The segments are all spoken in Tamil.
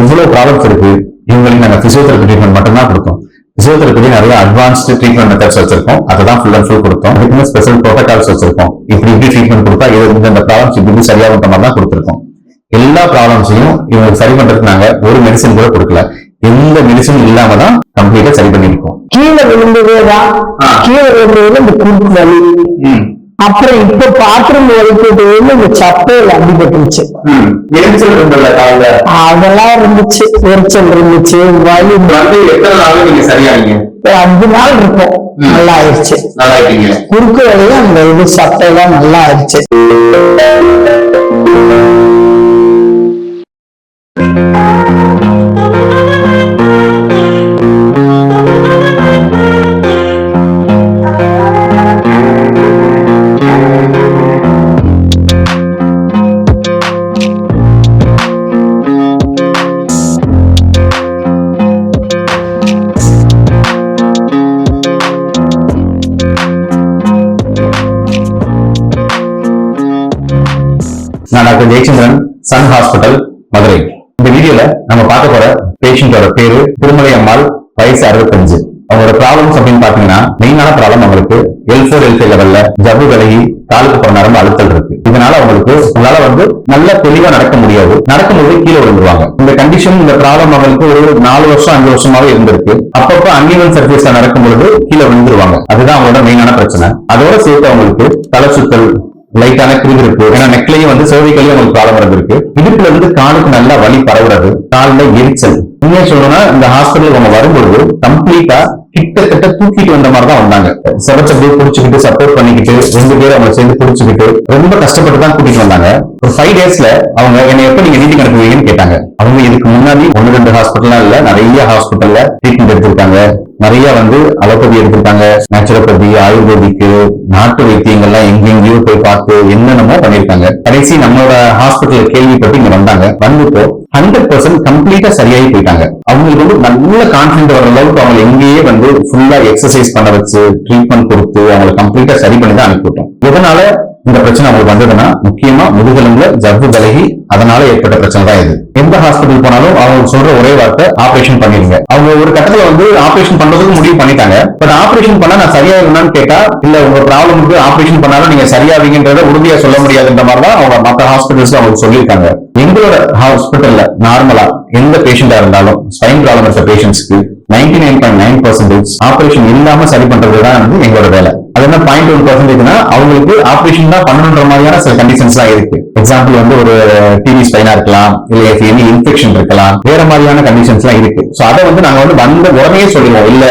இவ்வளவு ப்ராப்ளம்ஸ் இருக்கு. இவங்களுக்கு நாங்க பிசியோதெரபி ட்ரீட்மெண்ட் மட்டும் தான் கொடுத்தோம் பிசியோதெரபி நிறைய அட்வான்ஸ்டு ட்ரீட்மெண்ட் மெத்தட்ஸ் வச்சிருக்கோம். அதை தான் ஃபுல் அண்ட் ஃபுல் கொடுத்தோம் அதுக்குன்னு ஸ்பெஷல் ப்ரோட்டோகால்ஸ் வச்சிருக்கோம். இப்படி இப்படி ட்ரீட்மெண்ட் கொடுத்தா இது இந்த ப்ராப்ளம்ஸ் இப்படி சரியாகுன்ற மாதிரி தான் கொடுத்துருக்கோம். எல்லா ப்ராப்ளம்ஸையும் இவங்க சரி பண்றதுக்கு நாங்க ஒரு மெடிசன் கூட கொடுக்கல. எந்த மெடிசன் இல்லாம தான் கம்ப்ளீட்டா சரி பண்ணிருக்கோம் கீழே விழுந்ததேதான் ஆ. கீழே விழுந்ததுல இந்த குறுக்கு வலி. அப்புறம் இப்ப பாத்ரூம் வலிக்கிறது இந்த சப்பையில அடிபட்டுருச்சு அதெல்லாம் இருந்துச்சு எரிச்சல் இருந்துச்சு வலி அஞ்சு நாள் இருக்கும். நல்லா ஆயிடுச்சு. நல்லா இருக்கீங்க. குறுக்கு வழியும் அந்த இது சட்டையெல்லாம் நல்லா ஆயிடுச்சு. Jayachandran Sun hospital Madurai. இந்த வீடியோல நம்ம பார்க்க போற பேஷண்டோட பேரு திருமலை அம்மாள் வயசு அறுபத்தஞ்சு. அவங்களோட ப்ராப்ளம்ஸ் அப்படின்னு பாத்தீங்கன்னா மெயினான ப்ராப்ளம் அவங்களுக்கு எல் ஃபோர் எல் ஃபைவ் லெவல்ல ஜவ்வு விலகி காலுக்கு போற நரம்பு அழுத்தல் இருக்கு. இதனால அவங்களுக்கு உங்களால வந்து நல்ல தெளிவா நடக்க முடியாது. நடக்கும்போது கீழே விழுந்துருவாங்க. இந்த கண்டிஷன் இந்த ப்ராப்ளம் அவங்களுக்கு ஒரு நாலு வருஷம் அஞ்சு வருஷமாவே இருந்திருக்கு. அப்பப்ப அன்இவன் சர்ஃபேஸ்ல நடக்கும் பொழுது கீழே விழுந்துருவாங்க. அதுதான் அவங்களோட மெயினான பிரச்சனை. அதோட சேர்த்து அவங்களுக்கு தலை சுத்தல் லைட்டான கிருகிருப்பு ஏன்னா நெக்லையும் வந்து சோவிக்கலையும் உங்களுக்கு ப்ராப்ளம் இருக்கு இடுப்புல இருந்து காலுக்கு நல்லா வலி பரவுறது காலில் எரிச்சல். உண்மையா சொல்லணும்னா இந்த ஹாஸ்பிட்டல் அவங்க வரும்பொழுது கம்ப்ளீட்டா கிட்டத்தட்ட தூக்கிட்டு வந்த மாதிரி தான் வந்தாங்க செவச்சப்படி புடிச்சுக்கிட்டு சப்போர்ட் பண்ணிக்கிட்டு ரெண்டு பேரும் அவங்க சேர்ந்து புடிச்சுக்கிட்டு ரொம்ப கஷ்டப்பட்டு தான் கூட்டிட்டு வந்தாங்க. ஒரு ஃபைவ் டேஸ்ல அவங்க என்னை எப்ப நீங்க நீதிக்கு அனுப்புவீங்கன்னு கேட்டாங்க. அவங்க இதுக்கு முன்னாடி ஒன்னு ரெண்டு ஹாஸ்பிட்டல்லாம் இல்ல நிறைய ஹாஸ்பிட்டல்ல ட்ரீட்மெண்ட் எடுத்திருக்காங்க. நிறைய வந்து அலோபதி எடுத்திருக்காங்க. நேச்சுரோபதி ஆயுர்வேதிக்கு நாட்டு வைத்தியங்கள்லாம் எங்கெங்கேயோ போய் பார்த்து என்னென்னமோ பண்ணிருக்காங்க கடைசி நம்மளோட ஹாஸ்பிட்டல் கேள்விப்பட்டு இங்க வந்தாங்க. வந்துட்டு ஹண்ட்ரட் பர்சன்ட் கம்ப்ளீட்டா சரியாகி போயிட்டாங்க. அவங்களுக்கு வந்து நல்ல கான்பிடன்ட் வர அளவுக்கு அவங்க எங்கேயே வந்து ஃபுல்லா எக்ஸசைஸ் பண்ண வச்சு ட்ரீட்மெண்ட் கொடுத்து அவங்களை கம்ப்ளீட்டா சரி பண்ணி தான் அனுப்பிவிட்டோம் இதனால இந்த பிரச்சனை அவங்களுக்கு வந்ததுன்னா முக்கியமா முதுகெலும்புல ஜவ்வு விலகி அதனால ஏற்பட்ட பிரச்சனை தான் இது. எந்த ஹாஸ்பிட்டல் போனாலும் அவங்க சொல்ற ஒரே வார்த்தை ஆபரேஷன் பண்ணிருங்க அவங்க ஒரு கட்டத்துல வந்து ஆபரேஷன் பண்றதுக்கு முடிவு பண்ணிட்டாங்க. பட் ஆபரேஷன் பண்ணா நான் சரியாயிருந்தான்னு கேட்டா இல்ல உங்க ப்ராப்ளமுக்கு ஆபரேஷன் பண்ணாலும் நீங்க சரியாவீங்கன்றத உறுதியா சொல்ல முடியாதுன்ற மாதிரி தான் அவங்க மற்ற ஹாஸ்பிட்டல்ஸ் அவங்க சொல்லியிருக்காங்க. எங்களோட ஹாஸ்பிட்டல்ல நார்மலா எந்த பேஷண்டா இருந்தாலும் ஸ்பைன் ப்ராப்ளம் இருக்க பேஷண்ட்ஸ்க்கு ninety nine point nine percentage operation இல்லாம சரி பண்றது தான் வந்து எங்களோட வேலை. அது என்ன பாயிண்ட் ஒன் பர்சன்டேஜ்னா அவங்களுக்கு ஆபரேஷன் தான் பண்ணணுன்ற மாதிரியான சில கண்டிஷன்ஸ் தான் இருக்கு. எக்ஸாம்பிள் வந்து ஒரு டிவி ஸ்பைனா இருக்கலாம் இல்ல எனி இன்ஃபெக்ஷன் இருக்கலாம் வேற மாதிரியான கண்டிஷன்ஸ் எல்லாம் இருக்கு. சோ அதை வந்து நாங்க வந்து வந்த உடனே சொல்லிடுவோம். இல்ல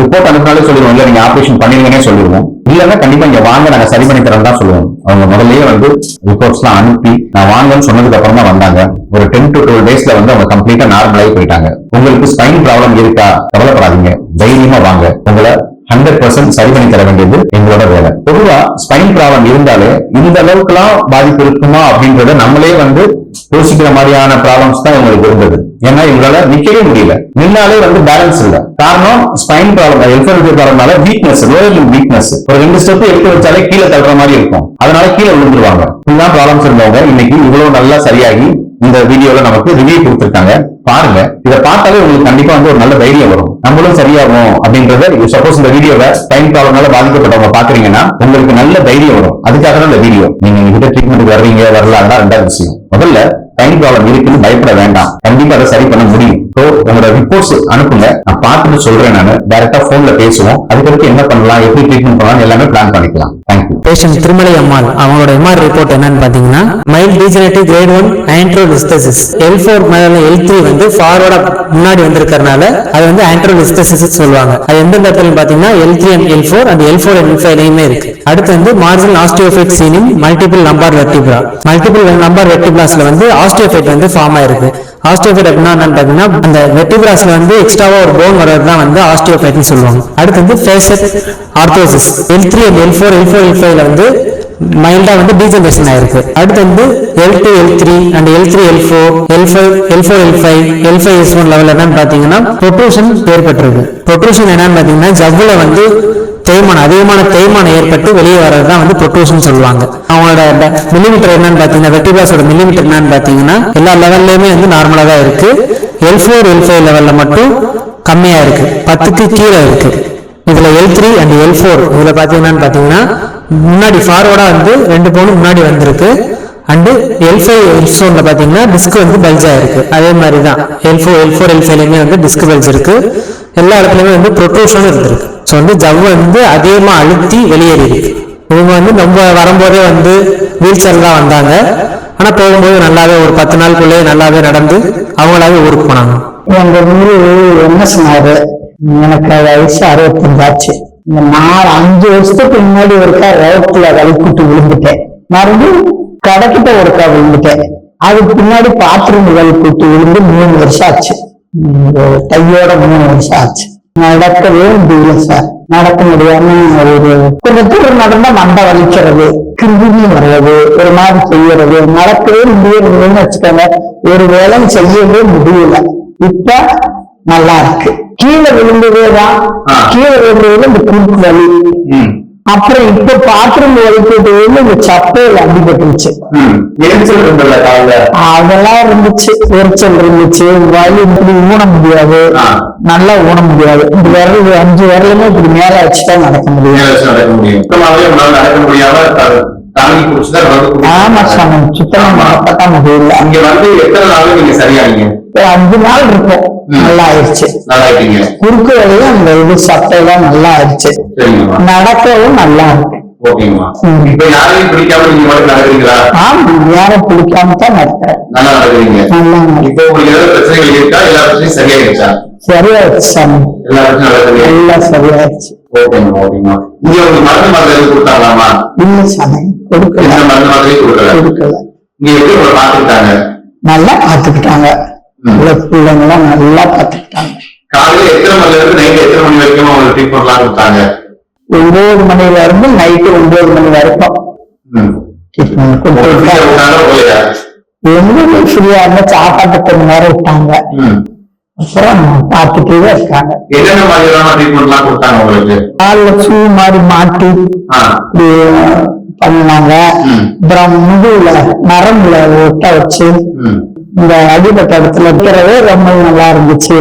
ரிப்போர்ட் அனுப்பினாலே சொல்லிடுவோம். இல்ல நீங்க ஆபரேஷன் பண்ணிருங்கன்னே சொல்லிடுவோம். இல்லன்னா கண்டிப்பா இங்க வாங்க நாங்க சரி பண்ணி தரோம் தான் சொல்லுவோம். அவங்க முதல்லயே வந்து ரிப்போர்ட்ஸ் எல்லாம் அனுப்பி நான் வாங்கன்னு சொன்னதுக்கு அப்புறம் தான் வந்தாங்க. ஒரு டென் டு டுவெல் டேஸ்ல வந்து அவங்க கம்ப்ளீட்டா நார்மலாகி போயிட்டாங்க. உங்களுக்கு ஸ்பைன் ப்ராப்ளம் இருக்கா? கவலைப்படாதீங்க. தைரியமா வாங்க. உங்களை ஹண்ட்ரட் பர்சன்ட் சரி பண்ணி தர வேண்டியது எங்களோட வேலை. பொதுவா ஸ்பைன் ப்ராப்ளம் இருந்தாலே இந்த அளவுக்குலாம் பாதிப்பு இருக்குமா அப்படின்றத நம்மளே வந்து யோசிக்கிற மாதிரியான ப்ராப்ளம்ஸ் தான் உங்களுக்கு இருந்தது. ஏன்னா எங்களால நிக்கவே முடியல. நின்னாலே வந்து பேலன்ஸ் இல்ல. காரணம் ஸ்பைன் ப்ராப்ளம் எல்ஃபர்டி ப்ராப்ளம்னால வீக்னஸ் லோயர் வீக்னஸ் ஒரு ரெண்டு ஸ்டெப் எடுத்து வச்சாலே கீழே தள்ளுற மாதிரி இருக்கும். அதனால கீழே விழுந்துருவாங்க. இதுதான் ப்ராப்ளம்ஸ் இருந்தவங்க. இன்னைக்கு இவ்வளவு நல்லா சரியாகி இந்த வீடியோல நமக்கு ரிவ்யூ கொடுத்துருக்காங்க. பாருங்க. இதை பார்த்தாலே உங்களுக்கு கண்டிப்பா வந்து ஒரு நல்ல தைரியம் வரும். நம்மளும் சரியாகும் அப்படின்றத சப்போஸ் இந்த வீடியோல டைம் ப்ராப்ளம்னால பாதிக்கப்பட்டவங்க பாக்குறீங்கன்னா உங்களுக்கு நல்ல தைரியம் வரும். அதுக்காக தான் இந்த வீடியோ. நீங்க எங்ககிட்ட ட்ரீட்மெண்ட் வர்றீங்க வரல அதான் ரெண்டாவது விஷயம். முதல்ல டைம் ப்ராப்ளம் இருக்குன்னு பயப்பட வேண்டாம். கண்டிப்பா அதை சரி பண்ண முடியும். ஸோ உங்களோட ரிப்போர்ட்ஸ் அனுப்புங்க. நான் பார்த்துட்டு சொல்றேன் நான். டைரக்டா போன்ல பேசுவோம். அதுக்கடுத்து என்ன பண்ணலாம் எப்படி ட்ரீட்மெண்ட் பண்ணலாம் எல்லாமே பிளான் பண்ணிக்கலாம். தேங்க்யூ பேஷண்ட் திருமலை அம்மாள் அவங்களோட எம்ஆர் ரிப்போர்ட் என்னன்னு பாத்தீங்கன்னா mild degenerative grade one anterolisthesis L four மேல எல் த்ரீ வந்து ஃபார்வர்டா முன்னாடி வந்திருக்கறனால அது வந்து ஆண்ட்ரோலிஸ்டசிஸ் சொல்லுவாங்க. அது எந்தெந்த இடத்துல பாத்தீங்கன்னா L three and L four அந்த எல் ஃபோர் எல் ஃபைவ்லயுமே இருக்கு. அடுத்து வந்து marginal osteophyte seen in multiple number vertebra multiple number வெர்டிபிளாஸ்ல வந்து ஆஸ்டியோஃபைட் வந்து ஃபார்ம் ஆயிருக்கு. ஆஸ்டியோஃபைட் அப்படின்னா என்னன்னு பாத்தீங்கன்னா அந்த வெட்டிபிராஸ்ல வந்து எக்ஸ்ட்ராவா ஒரு போன் வர்றது தான் வந்து ஆஸ்டியோஃபைட்னு சொல்லுவாங்க. அடுத்து வந்து facet arthrosis L three and L four L four L ஃபைவ்ல வந்து மைல்டா வந்து டீஜென்ரேஷன் ஆயிருக்கு. அடுத்து வந்து L two L three and L three L four L five L four L five L five S one level என்னன்னு பாத்தீங்கன்னா ப்ரொட்ரூஷன் ஏற்பட்டிருக்கு ப்ரொட்ரூஷன் என்னன்னு பாத்தீங்கன்னா ஜவ்வில் வந்து தேய்மானம் அதிகமான தேய்மானம் ஏற்பட்டு வெளியே வர்றது தான் வந்து ப்ரொட்ரூஷன் சொல்லுவாங்க. அவங்களோட மில்லிமீட்டர் என்னன்னு பார்த்தீங்கன்னா வெட்டிபாஸோட மில்லிமீட்டர் என்னன்னு பார்த்தீங்கன்னா எல்லா லெவல்லையுமே வந்து நார்மலாக தான் இருக்கு. எல் ஃபோர் எல் ஃபைவ் லெவலில் மட்டும் கம்மியாக இருக்கு. பத்துக்கு கீழே இருக்கு. இதில் L three and L four இதில் பார்த்தீங்கன்னா பார்த்தீங்கன்னா முன்னாடி ஃபார்வர்டாக வந்து ரெண்டு பவுன் முன்னாடி வந்திருக்கு. அண்டு எல் ஃபைவ் எல் ஃபோனில் பார்த்தீங்கன்னா டிஸ்க் வந்து பல்ஜாக இருக்கு அதே மாதிரி தான். L four L four L ஃபைவ்லையுமே வந்து டிஸ்க் பல்ஜ் இருக்கு. எல்லா இடத்துலையுமே வந்து ப்ரொட்ரூஷனும் இருந்திருக்கு. ஸோ வந்து ஜவ்வு வந்து அதிகமாக அழுத்தி வெளியேறி இவங்க வந்து ரொம்ப வரும்போதே வந்து வீல் சேர் தான் வந்தாங்க. ஆனால் போகும்போது நல்லாவே ஒரு பத்து நாளுக்குள்ளேயே நல்லாவே நடந்து அவங்களாவே ஊருக்கு போனாங்க. எங்க ஊரு என்ன சொன்னாரு? எனக்கு வயசு அறுபத்தஞ்சாச்சு இந்த நாலு அஞ்சு வருஷத்துக்கு முன்னாடி ஒருக்கா ரோட்ல வலிக்கிட்டு விழுந்துட்டேன். மறுபடியும் கடைக்கிட்ட ஒருக்கா விழுந்துட்டேன். அதுக்கு பின்னாடி பாத்ரூம் வலிக்கிட்டு விழுந்து மூணு வருஷம் ஆச்சு. தையோட மூணு வருஷம் ஆச்சு. நடக்கவே முடியல சார். நடக்க முடியாம ஒரு கொஞ்சம் தூரம் நடந்தா மண்டை வலிக்கிறது கிருமி வர்றது ஒரு மாதிரி செய்யறது. நடக்கவே முடியறதுன்னு வச்சுக்கோங்க. ஒரு வேலை செய்யவே முடியல. இப்ப நல்லா இருக்கு. கீழே விழுந்ததேதான். கீழே விழுந்ததுல இந்த குறுக்கு வலி. அப்புறம் இப்ப பாத்ரூம் வலிக்கிட்டு இந்த சப்பையில அடிபட்டுருச்சு அதெல்லாம் இருந்துச்சு. எரிச்சல் இருந்துச்சு. வலி இப்படி ஊன முடியாது. நல்லா ஊன முடியாது. இந்த விரல் அஞ்சு விரலுமே இப்படி மேல வச்சுதான் நடக்க முடியும். ஆமா சாமி சுத்தமா நடக்கத்தான் முடியல. இங்க வந்து எத்தனை நாள் நீங்க சரியானீங்க? ஒரு அஞ்சு நாள் இருக்கும். நல்லா ஆயிடுச்சு. நல்லா இருக்கீங்க குறுக்கு வழியும் அந்த இது சட்டையெல்லாம் நல்லா ஆயிடுச்சு. நடக்கவும் நல்லா இருக்கு. நீங்க யாரும் பிடிக்காம தான் நடக்கிறேன் நல்லா நடக்கிறீங்க. இப்போ உங்களுக்கு ஏதாவது பிரச்சனைகள் இருக்கா? எல்லா பிரச்சனையும் சரியாயிருச்சா சரியாயிடுச்சு சாமி. எல்லா பிரச்சனையும் நடக்குது. எல்லாம் சரியாயிடுச்சு. ஓகேம்மா ஓகேம்மா. இங்க உங்களுக்கு மருந்து எதுவும் கொடுத்தாங்களாமா இல்ல சாமி. கொடுக்கல. மருந்து மாதிரி கொடுக்கல. கொடுக்கல. இங்க எப்படி உங்களை பாத்துக்கிட்டாங்க நல்லா பாத்துக்கிட்டாங்க. உள்ள பிள்ளைங்களாம் நல்லா பாத்துக்கிட்டாங்க காலையில எத்தனை இருந்து நைட் எத்தனை மணி வரைக்கும் உங்களுக்கு ட்ரீட்மெண்ட்லாம் கொடுத்தாங்க? ஒன்பது மணில இருந்து நைட்டு ஒன்பது மணி வரைக்கும். எங்க ஃப்ரீயா இருந்தா சாப்பாட்டு கொஞ்ச நேரம் விட்டாங்க அப்புறம் பார்த்துட்டே இருக்காங்க. காலில் ஷூ மாதிரி மாட்டி பண்ணாங்க. அப்புறம் முதுகுல நரம்புல ஒட்ட வச்சு இந்த அடிபட்ட இடத்துல வைக்கிறதே ரொம்ப நல்லா இருந்துச்சு.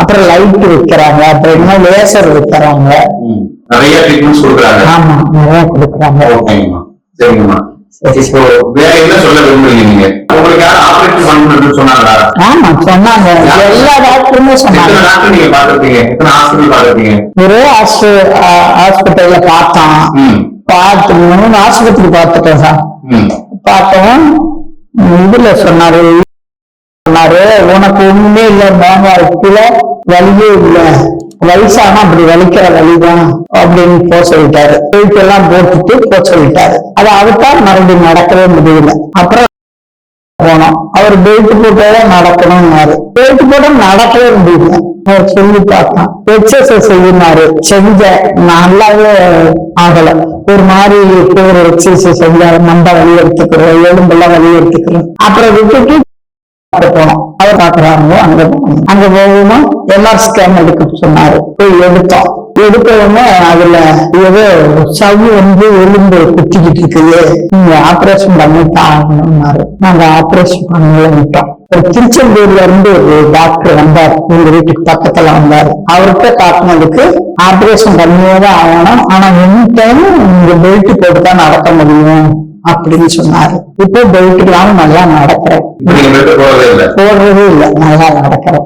அப்புறம் லைட் வைக்கிறாங்க. அப்புறம் இன்னும் லேசர் வைக்கிறாங்க. நிறைய ட்ரீட்மெண்ட்ஸ் கொடுக்குறாங்க. ஆமா நிறைய கொடுக்குறாங்க. ஓகேங்கம்மா சரிங்கம்மா. சரி. இப்போ வேற என்ன சொல்ல விரும்புறீங்க நீங்க? உங்களுக்கு யாரும் ஆபரேஷன் பண்ணணும்னு சொன்னாங்களா? ஆமா சொன்னாங்க. எல்லா டாக்டருமே சொன்னாங்க. டாக்டர் நீங்க பாத்துருப்பீங்க எத்தனை ஹாஸ்பிட்டல் பாத்துருப்பீங்க ஒரே ஹாஸ்பிட்டல்ல பார்த்தோம் பார்த்து மூணு ஆஸ்பத்திரி பார்த்துட்டோம் சார். பார்த்தோம் இதுல சொன்னாரு சொன்னாரு உனக்கு ஒண்ணுமே இல்ல வலியே இல்ல. வயசானா அப்படி வலிக்கிற வழிதான் அப்படின்னு போக சொல்லிட்டாரு. போயிட்டு எல்லாம் போட்டுட்டு போக சொல்லிட்டாரு. அதை அவர்தான் மறுபடியும் நடக்கவே முடியல. அப்புறம் போனோம். அவர் பெல்ட் போட்டாதான் நடக்கணும்னாரு. பெல்ட் போட்டா நடக்கவே முடியல. அவர் சொல்லி பார்த்தான். எக்ஸசைஸ் செய்யினாரு செஞ்ச நல்லாவே ஆகல. ஒரு மாதிரி ஒரு எக்ஸசைஸ் செஞ்சாரு. மண்டை வலி எடுத்துக்கிறோம். எலும்பெல்லாம் வலி எடுத்துக்கிறோம். அப்புறம் விட்டுட்டு அங்க போனோம் அவர் பாக்குறாங்களோ அங்க போனோம் அங்க போகணும் எல்ஆர் ஸ்கேன் எடுக்க சொன்னாரு. போய் எடுத்தோம். எடுத்தவுடனே அதுல ஏதோ சவு வந்து எலும்பு குத்திக்கிட்டு இருக்குது. நீங்க ஆபரேஷன் பண்ணித்தான் ஆகணும்னாரு நாங்க ஆபரேஷன் பண்ணிட்டோம் ஒரு திருச்செந்தூர்ல இருந்து ஒரு டாக்டர் வந்தார். எங்க வீட்டுக்கு பக்கத்துல வந்தாரு. அவர்கிட்ட காட்டினதுக்கு ஆபரேஷன் பண்ணியே தான் ஆகணும். ஆனா எனி டைம் நீங்க பெல்ட் போட்டு தான் நடக்க முடியும். அப்படின்னு சொன்னாரு. இப்போ பெல்ட் இல்லாம நல்லா நடக்கிறேன். போடுறதே இல்லை. நல்லா நடக்கிறேன்.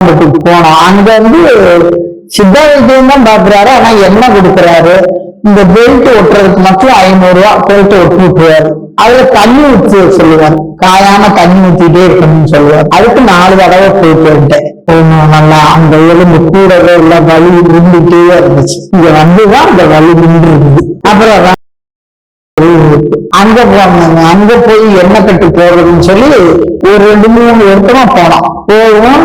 வீட்டுக்கு போனோம் அங்க வந்து சித்த வைத்தியம் தான் பாக்குறாரு ஆனா என்ன கொடுக்குறாரு? இந்த பெல்ட் ஒட்டுறதுக்கு மட்டும் ஐநூறு ரூபா பெல்ட் ஒட்டி விட்டுருவாரு அதுல தண்ணி ஊற்றி சொல்லுவார் காயாம தண்ணி ஊத்திட்டே இருக்கணும்னு சொல்லுவார் அதுக்கு நாலு தடவை போயிட்டு வந்துட்டேன். போகணும் நல்லா அந்த எலும்பு கூடவே இல்ல வலி இருந்துட்டே இருந்துச்சு. இங்க வந்துதான் அந்த வலி நின்று இருக்குது அப்புறம் அங்க போனாங்க அங்க போய் எண்ணெய் கட்டு போடுறதுன்னு சொல்லி ஒரு ரெண்டு மூணு வருஷமா போனோம் போவோம்.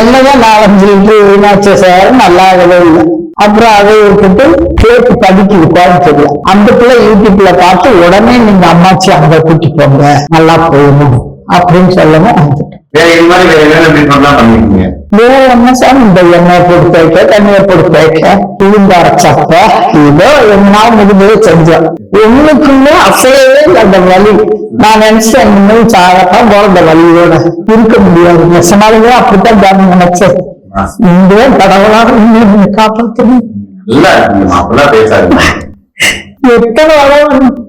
எண்ணெய் நாலஞ்சு லிட்டர் வீணாச்சு சார் நல்லாகவே இல்லை. அப்புறம் அதை விட்டுட்டு கேட்டு படிக்குது கோயம்புத்தூர்ல அந்த பிள்ளை யூடியூப்ல பார்த்து உடனே நீங்க அம்மாச்சி அங்க கூட்டி போங்க நல்லா போகணும் அப்படின்னு சொல்லவும் வேற இது என்ன சார்? இந்த எண்ணெய் பொறுத்த வைக்க தண்ணியை பொறுத்த வைக்க உளுந்து அரைச்சப்ப ஏதோ என்னால் முடிஞ்சதை செஞ்சோம். ஒண்ணுக்குமே அசையவே இல்லை அந்த வலி. நான் நினைச்சேன் இன்னும் சாகத்தான் போல இந்த வலியோட இருக்க முடியாது. நெசமாலுமே அப்படித்தான் நினைச்சேன். இந்த கடவுளாக இல்ல நீங்க அப்படிலாம் பேசாதீங்க. எத்தனை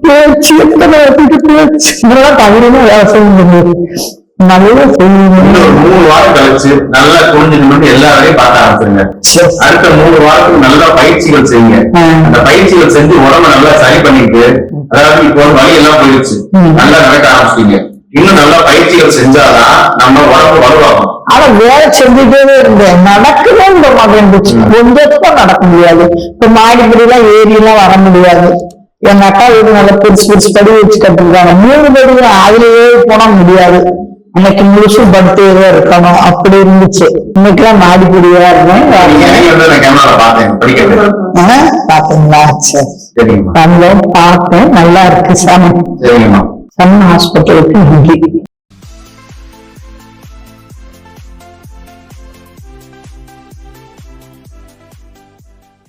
பேச்சு எத்தனை பேச்சு வேலை செய்ய நல்லா இன்னும் மூணு வாரம் கழிச்சு நல்லா குனிஞ்சு நிமிர்ந்து எல்லா வேலையும் பார்க்க ஆரம்பிச்சிருங்க. அடுத்த மூணு வாரத்துக்கு நல்லா பயிற்சிகள் செய்யுங்க. அந்த பயிற்சிகள் செஞ்சு உடம்ப நல்லா சரி பண்ணிட்டு அதாவது இப்போ வலி எல்லாம் போயிடுச்சு. நல்லா நடக்க ஆரம்பிச்சிட்டீங்க. இன்னும் நல்லா பயிற்சிகள் செஞ்சாதான் நம்ம உடம்பு வலுவாகும். ஆனா வேலை செஞ்சுட்டே இருந்தேன். நடக்கவே இந்த இருந்துச்சு கொஞ்சத்துக்கும் நடக்க முடியாது. இப்ப மாடிப்படி எல்லாம் ஏறி எல்லாம் வர முடியாது. எங்க அக்கா வீடு நல்லா பெருசு பெருசு படி வச்சு கட்டிருக்காங்க மூணு படி அதுலயே போனா முடியாது. அன்னைக்கு முழுசும் படுத்தே இருக்கணும். அப்படி இருந்துச்சு. இன்னைக்கெல்லாம் மாடிப்படியா இருந்தேன். பாத்தீங்களா சரி. நாங்களும் பார்த்தேன். நல்லா இருக்கு சாமி. சரிங்கம்மா சன் ஹாஸ்பிட்டலுக்கு நன்றி